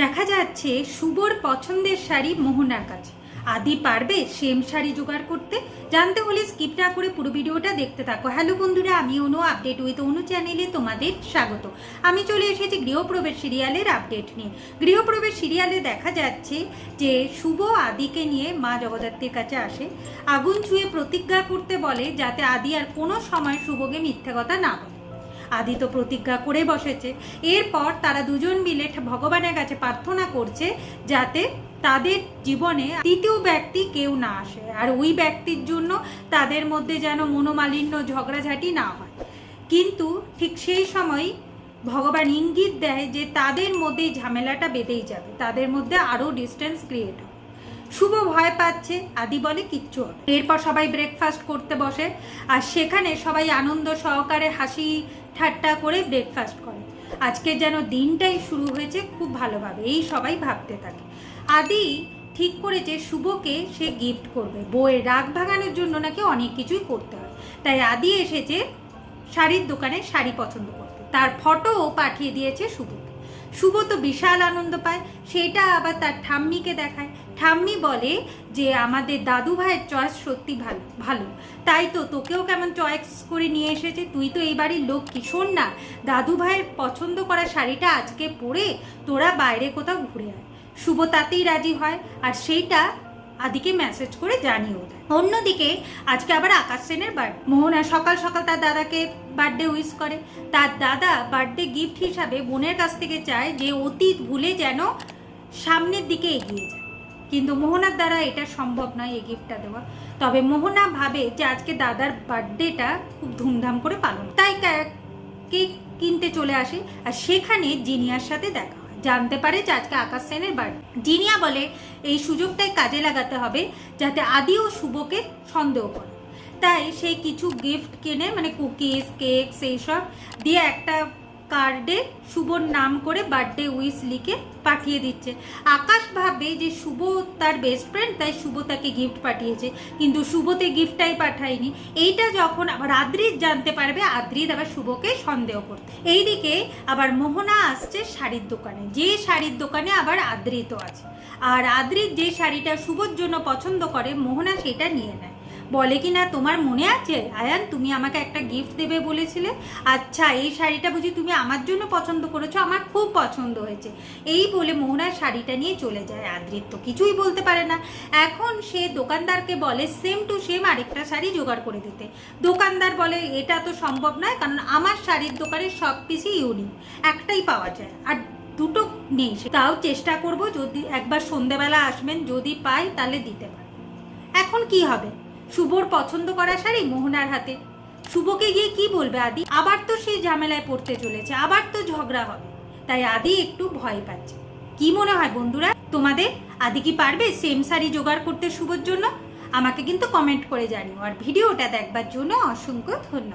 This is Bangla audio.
দেখা যাচ্ছে শুভর পছন্দের শাড়ি মোহনার কাছে। আদি পারবে সেম শাড়ি জোগাড় করতে। জানতে হলে স্কিপ না করে পুরো ভিডিওটা দেখতে থাকো। হ্যালো বন্ধুরা, আমি অনু আপডেট উইথ অনু চ্যানেলে তোমাদের স্বাগত। আমি চলে এসেছি গৃহপ্রবেশ সিরিয়ালের আপডেট নিয়ে। গৃহপ্রবেশ সিরিয়ালে দেখা যাচ্ছে যে শুভ আদিকে নিয়ে মা জগদ্ধাত্রীর কাছে আসে। আগুন ছুঁয়ে প্রতিজ্ঞা করতে বলে যাতে আদি আর কোনো সময় শুভকে মিথ্যে কথা না বলে। আদি তো প্রতিজ্ঞা করে বসেছে। এরপর তারা দুজন মিলে ভগবানের কাছে প্রার্থনা করছে যাতে তাদের জীবনে তৃতীয় ব্যক্তি কেউ না আসে। আর ওই ব্যক্তির জন্য তাদের মধ্যে যেন মনোমালিন্য, ঝগড়াঝাটি না হয়। কিন্তু ঠিক সেই সময় ভগবান ইঙ্গিত দেয় যে তাদের মধ্যে ঝামেলাটা বেঁধেই যাবে। তাদের মধ্যে আরও ডিস্টেন্স ক্রিয়েট হবে। শুভ ভয় পাচ্ছে, আদি বলে কিচ্ছু এরপর সবাই ব্রেকফাস্ট করতে বসে, আর সেখানে সবাই আনন্দ সহকারে হাসি ঠাট্টা করে ব্রেকফাস্ট করে। আজকে যেন দিনটাই শুরু হয়েছে খুব ভালোভাবে, এই সবাই ভাবতে থাকে। আদি ঠিক করেছে শুভকে সে গিফট করবে। বইয়ের রাগ ভাগানোর জন্য নাকি অনেক কিছুই করতে হয়। তাই আদি এসেছে শাড়ির দোকানে শাড়ি পছন্দ করতে। তার ফটোও পাঠিয়ে দিয়েছে শুভকে। শুভ তো বিশাল আনন্দ পায়, সেটা আবার তার ঠাম্মিকে দেখায়। ঠাম্মি বলে যে, আমাদের দাদু ভাইয়ের চয়েস সত্যি ভালো ভালো। তাই তো তোকেও কেমন চয়েস করে নিয়ে এসেছে। তুই তো এই বাড়ির লোক কি? শোন না, দাদু ভাইয়ের পছন্দ করা শাড়িটা আজকে পরে তোরা বাইরে কোথাও ঘুরে আয়। শুভ তাতেই রাজি হয় আর সেইটা আদিকে মেসেজ করে জানিয়েও দেয়। অন্যদিকে আজকে আবার আকাশ সেনের বার্থ মোহনা সকাল সকাল তার দাদাকে বার্থডে উইশ করে। তার দাদা বার্থডে গিফট হিসাবে বোনের কাছ থেকে চায় যে, অতীত ভুলে যেন সামনের দিকে এগিয়ে যায়। কিন্তু মোহনার দ্বারা এটা সম্ভব নয় এই গিফটটা দেওয়া। তবে মোহনা ভাবে যে আজকে দাদার বার্থডেটা খুব ধুমধাম করে পালন। তাই কেক কিনতে চলে আসে আর সেখানে জিনিয়ার সাথে দেখা জানতে পারে যে আজকে আকাশ সেনের বার্থডে জিনিয়া বলে, এই সুযোগটাই কাজে লাগাতে হবে যাতে আদি ও শুভকে সন্দেহ করে। তাই সেই কিছু গিফট কেনে মানে কুকিজ কেক সেই সব দিয়ে একটা কার্ডে শুভর নাম করে বার্থডে উইশ লিখে পাঠিয়ে দিচ্ছে। আকাশ ভাবে যে শুভ তার বেস্ট ফ্রেন্ড তাই শুভ তাকে গিফট পাঠিয়েছে। কিন্তু শুভতে গিফটটাই পাঠায়নি। এইটা যখন আবার আদ্রিত জানতে পারবে আদ্রিত আবার শুভকে সন্দেহ করতে এইদিকে আবার মোহনা আসছে শাড়ির দোকানে। যে শাড়ির দোকানে আবার আদ্রিত আছে। আর আদ্রিত যে শাড়িটা শুভর জন্য পছন্দ করে, মোহনা সেটা নিয়ে নেয়। বলে কি না তোমার মনে আছে? আয়ান, তুমি আমাকে একটা গিফট দেবে বলেছিলে। আচ্ছা এই শাড়িটা বুঝি তুমি আমার জন্য পছন্দ করেছ, আমার খুব পছন্দ হয়েছে। এই বলে মোহনার শাড়িটা নিয়ে চলে যায়। আদ্রিত তো কিছুই বলতে পারে না। এখন সে দোকানদারকে বলে সেম টু সেম আরেকটা শাড়ি জোগাড় করে দিতে। দোকানদার বলে, এটা তো সম্ভব নয়, কারণ আমার শাড়ির দোকানে সব পিসই ইউনিক একটাই পাওয়া যায়। আর দুটো নেই তাও চেষ্টা করব যদি একবার সন্ধেবেলা আসবেন, যদি পাই তাহলে দিতে পারি এখন কি হবে? শুভর পছন্দ করা শাড়ি মোহনার হাতে। শুভকে গিয়ে কি বলবে আদি? আবার তো সেই ঝামেলায় পড়তে চলেছে, আবার তো ঝগড়া হবে। তাই আদি একটু ভয় পাচ্ছে। কি মনে হয় বন্ধুরা, তোমাদের? আদি কি পারবে সেম শাড়ি জোগাড় করতে শুভর জন্য? আমাকে কিন্তু কমেন্ট করে জানিও। আর ভিডিওটা দেখবার জন্য অসংখ্য ধন্যবাদ।